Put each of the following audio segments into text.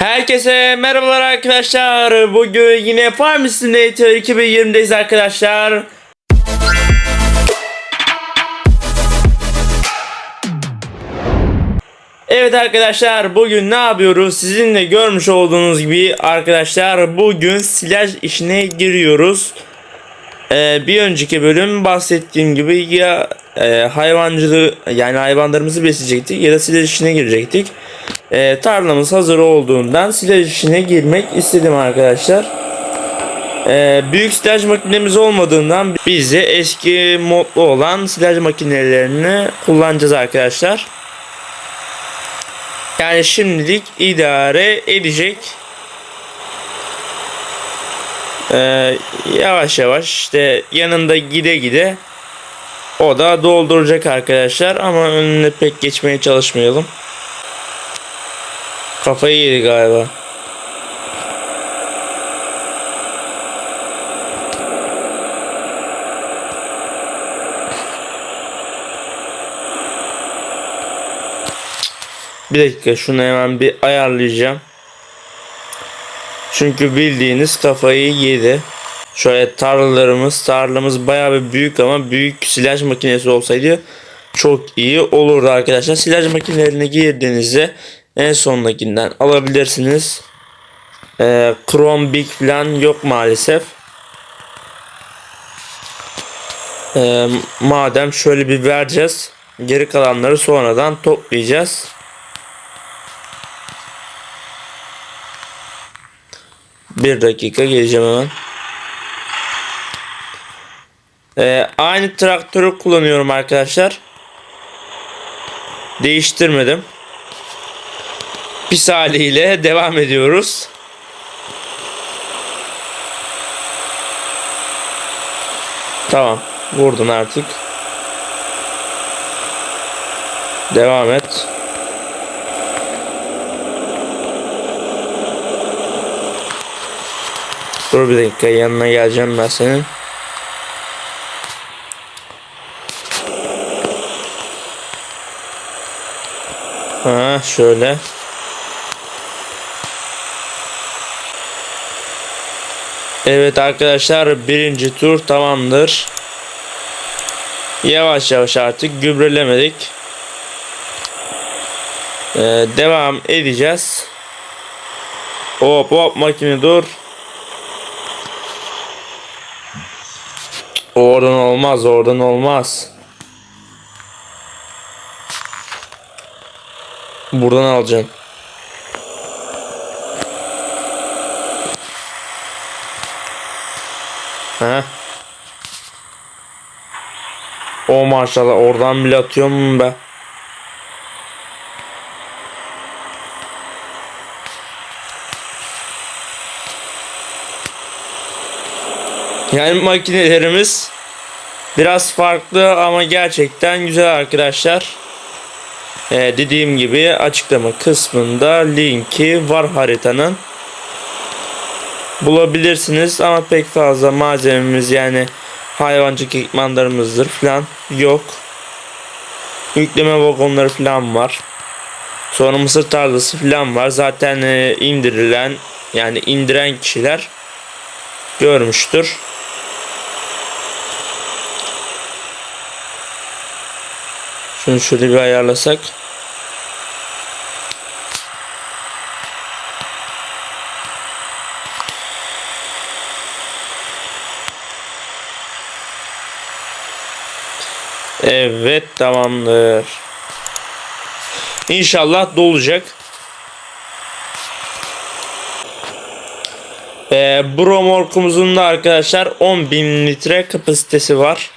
Herkese merhabalar arkadaşlar. Bugün yine Farm Simulator 2020'deyiz arkadaşlar. Evet arkadaşlar bugün ne yapıyoruz? Sizin de görmüş olduğunuz gibi arkadaşlar bugün silaj işine giriyoruz. Ee, bir önceki bölüm bahsettiğim gibi ya e, hayvancılığı yani hayvanlarımızı besleyecektik ya da silaj işine girecektik. Ee, tarlamız hazır olduğundan silaj işine girmek istedim arkadaşlar. Ee, büyük silaj makinemiz olmadığından biz de eski modlu olan silaj makinelerini kullanacağız arkadaşlar. Yani şimdilik idare edecek. Ee, yavaş yavaş işte yanında gide gide o da dolduracak arkadaşlar ama önüne pek geçmeye çalışmayalım. Kafayı yedi galiba. Bir dakika şunu hemen bir ayarlayacağım. Çünkü bildiğiniz kafayı yedi. Şöyle tarlalarımız, tarlamız bayağı bir büyük ama büyük silaj makinesi olsaydı çok iyi olurdu arkadaşlar. Silaj makinelerine girdiğinizde en sondakinden alabilirsiniz. Ee, Chrome Big falan yok maalesef. Ee, madem şöyle bir vereceğiz. Geri kalanları sonradan toplayacağız. Bir dakika geleceğim hemen. Ee, aynı traktörü kullanıyorum arkadaşlar. Değiştirmedim. Pis haliyle devam ediyoruz. Tamam. Vurdun artık. Devam et. Dur bir dakika yanına geleceğim ben senin. Ha şöyle. Evet arkadaşlar birinci tur tamamdır. Yavaş yavaş artık gübrelemedik. Ee, devam edeceğiz. Hop hop makine dur. Oradan olmaz oradan olmaz. Buradan alacaksın. He. O maşallah oradan bile atıyorum be. Yani makinelerimiz biraz farklı ama gerçekten güzel arkadaşlar. Ee, dediğim gibi açıklama kısmında linki var haritanın. Bulabilirsiniz ama pek fazla malzememiz yani hayvancık ekipmanlarımızdır falan yok. Yükleme vagonları falan var. Sonra mısır tarlası falan var. Zaten e, indirilen yani indiren kişiler görmüştür. Şunu şöyle bir ayarlasak. Evet tamamdır. İnşallah dolacak. Ee, Bromorkumuzun da arkadaşlar 10.000 litre kapasitesi var.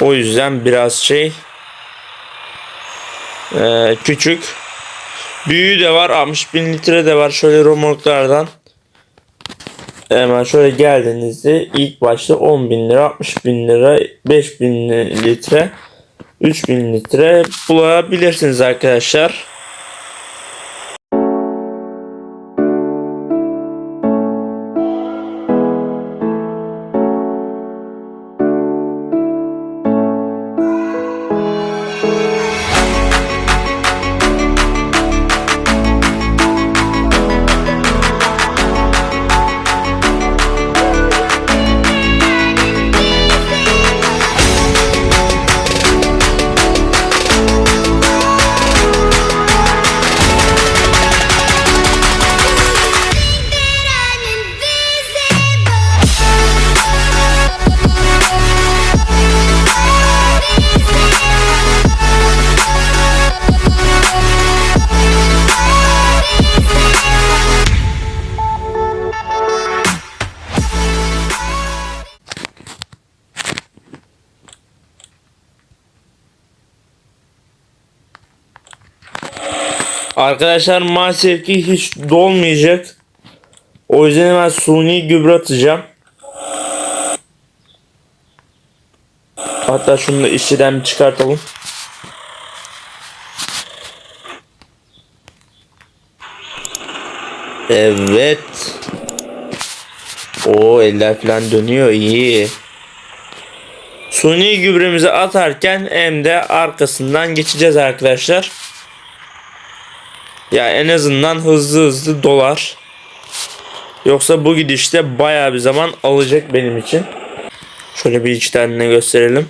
O yüzden biraz şey ee, küçük. Büyüğü de var 60 bin litre de var şöyle romorklardan. Hemen şöyle geldiğinizde ilk başta 10 bin lira 60 bin lira 5 bin litre 3 bin litre bulabilirsiniz arkadaşlar. Arkadaşlar maalesef ki hiç dolmayacak. O yüzden hemen suni gübre atacağım. Hatta şunu da işçiden çıkartalım. Evet. O eller falan dönüyor iyi. Suni gübremizi atarken hem de arkasından geçeceğiz arkadaşlar. Ya en azından hızlı hızlı dolar. Yoksa bu gidişte baya bir zaman alacak benim için. Şöyle bir içtenine gösterelim.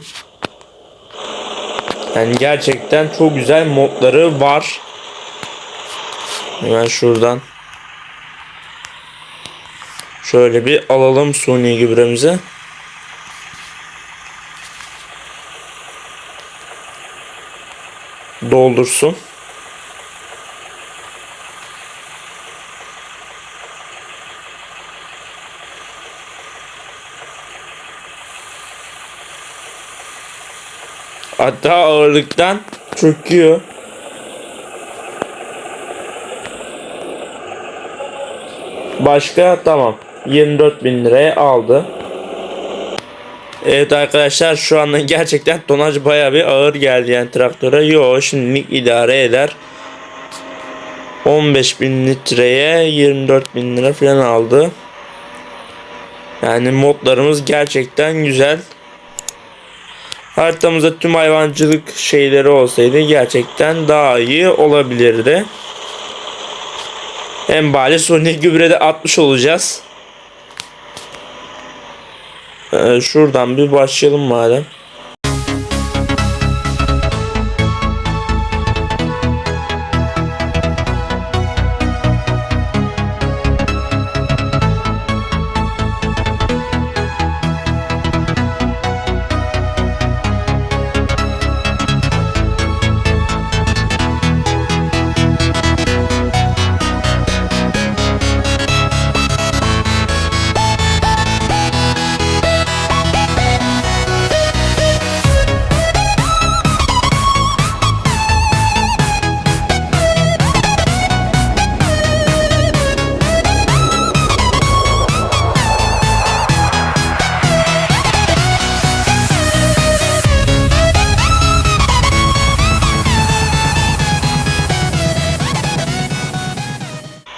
Yani gerçekten çok güzel modları var. Hemen şuradan. Şöyle bir alalım suni gübremizi. Doldursun. Hatta ağırlıktan çöküyor. Başka tamam. 24 bin liraya aldı. Evet arkadaşlar şu anda gerçekten tonaj baya bir ağır geldi yani traktöre. Yo şimdilik idare eder. 15 bin litreye 24 bin lira falan aldı. Yani modlarımız gerçekten güzel. Haritamızda tüm hayvancılık şeyleri olsaydı gerçekten daha iyi olabilirdi. En bari Sony gübrede 60 olacağız. Ee, şuradan bir başlayalım madem.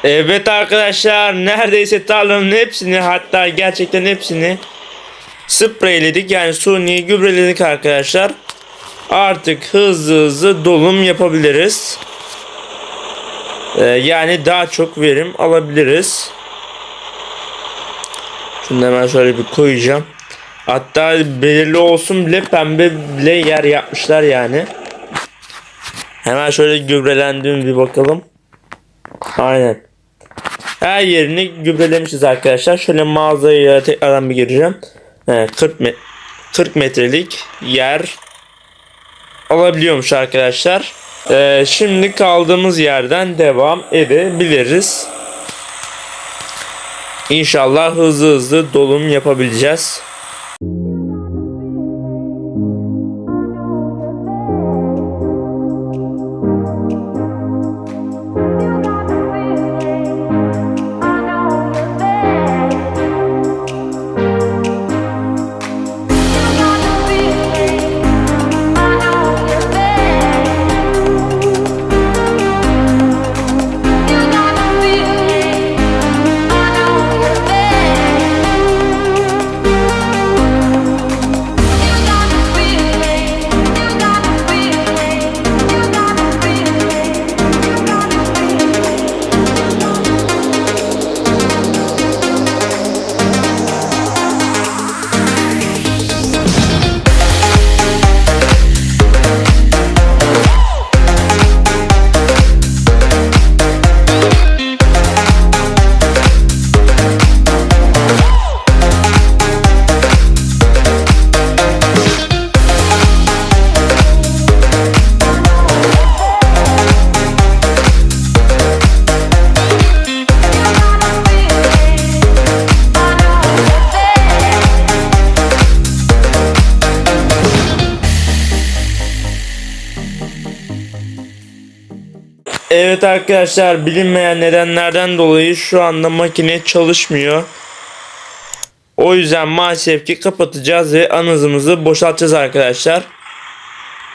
Evet arkadaşlar neredeyse tarlanın hepsini hatta gerçekten hepsini spreyledik yani suni gübreledik arkadaşlar. Artık hızlı hızlı dolum yapabiliriz. Ee, yani daha çok verim alabiliriz. Şunu hemen şöyle bir koyacağım. Hatta belirli olsun bile pembe bile yer yapmışlar yani. Hemen şöyle gübrelendiğim bir bakalım. Aynen. Her yerini gübrelemişiz arkadaşlar. Şöyle mağazaya tekrardan bir gireceğim. He, 40 met 40 metrelik yer alabiliyormuş arkadaşlar. Ee, şimdi kaldığımız yerden devam edebiliriz. İnşallah hızlı hızlı dolum yapabileceğiz. Evet arkadaşlar bilinmeyen nedenlerden dolayı şu anda makine çalışmıyor. O yüzden maalesef ki kapatacağız ve anızımızı boşaltacağız arkadaşlar.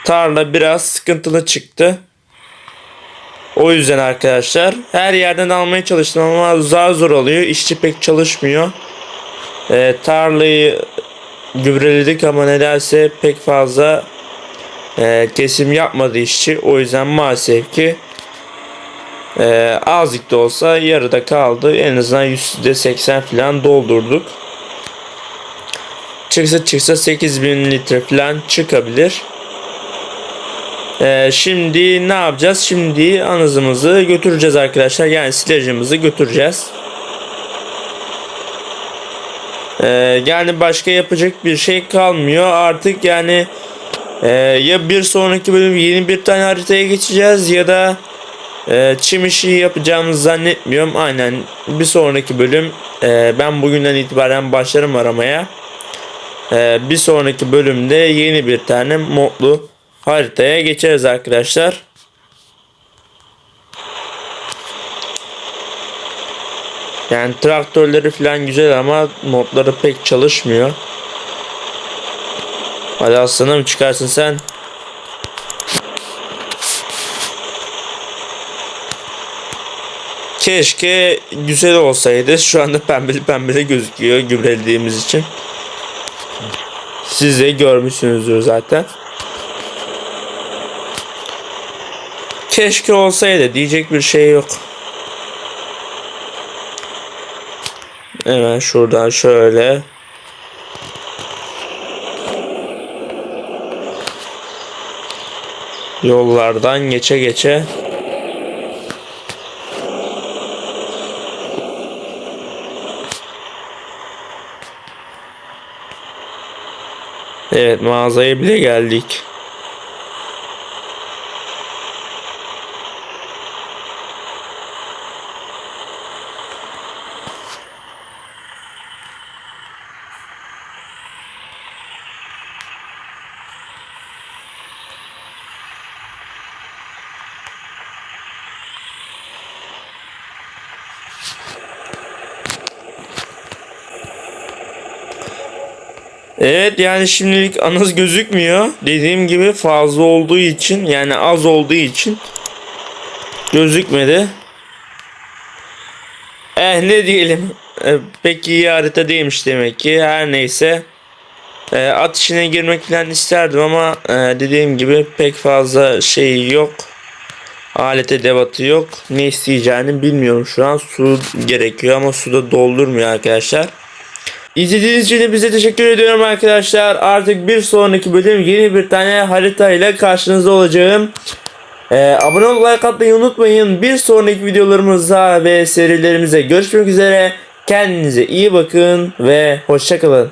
Tarla biraz sıkıntılı çıktı. O yüzden arkadaşlar her yerden almaya çalıştım ama zar zor oluyor. İşçi pek çalışmıyor. Ee, tarlayı gübreledik ama nedense pek fazla e, kesim yapmadı işçi. O yüzden maalesef ki e, azıcık da olsa yarıda kaldı. En azından %80 falan doldurduk. Çıksa çıksa 8000 litre falan çıkabilir. Ee, şimdi ne yapacağız? Şimdi anızımızı götüreceğiz arkadaşlar. Yani silajımızı götüreceğiz. Ee, yani başka yapacak bir şey kalmıyor. Artık yani e, ya bir sonraki bölüm yeni bir tane haritaya geçeceğiz ya da e, çim işi yapacağımızı zannetmiyorum. Aynen bir sonraki bölüm e, ben bugünden itibaren başlarım aramaya. E, bir sonraki bölümde yeni bir tane modlu haritaya geçeriz arkadaşlar. Yani traktörleri falan güzel ama modları pek çalışmıyor. Hadi aslanım çıkarsın sen. Keşke güzel olsaydı. Şu anda pembeli pembeli gözüküyor gübrelediğimiz için. Siz de görmüşsünüzdür zaten. Keşke olsaydı diyecek bir şey yok. Hemen şuradan şöyle. Yollardan geçe geçe. Evet mağazaya bile geldik. Evet yani şimdilik anız gözükmüyor. Dediğim gibi fazla olduğu için yani az olduğu için gözükmedi. Eh ne diyelim. E, pek iyi harita değilmiş demek ki. Her neyse. E, at işine girmek falan isterdim ama e, dediğim gibi pek fazla şey yok. Alet edevatı yok. Ne isteyeceğini bilmiyorum şu an. Su gerekiyor ama suda doldurmuyor arkadaşlar. İzlediğiniz için bize teşekkür ediyorum arkadaşlar. Artık bir sonraki bölüm yeni bir tane harita ile karşınızda olacağım. Ee, abone olup like atmayı unutmayın. Bir sonraki videolarımızda ve serilerimize görüşmek üzere. Kendinize iyi bakın ve hoşçakalın.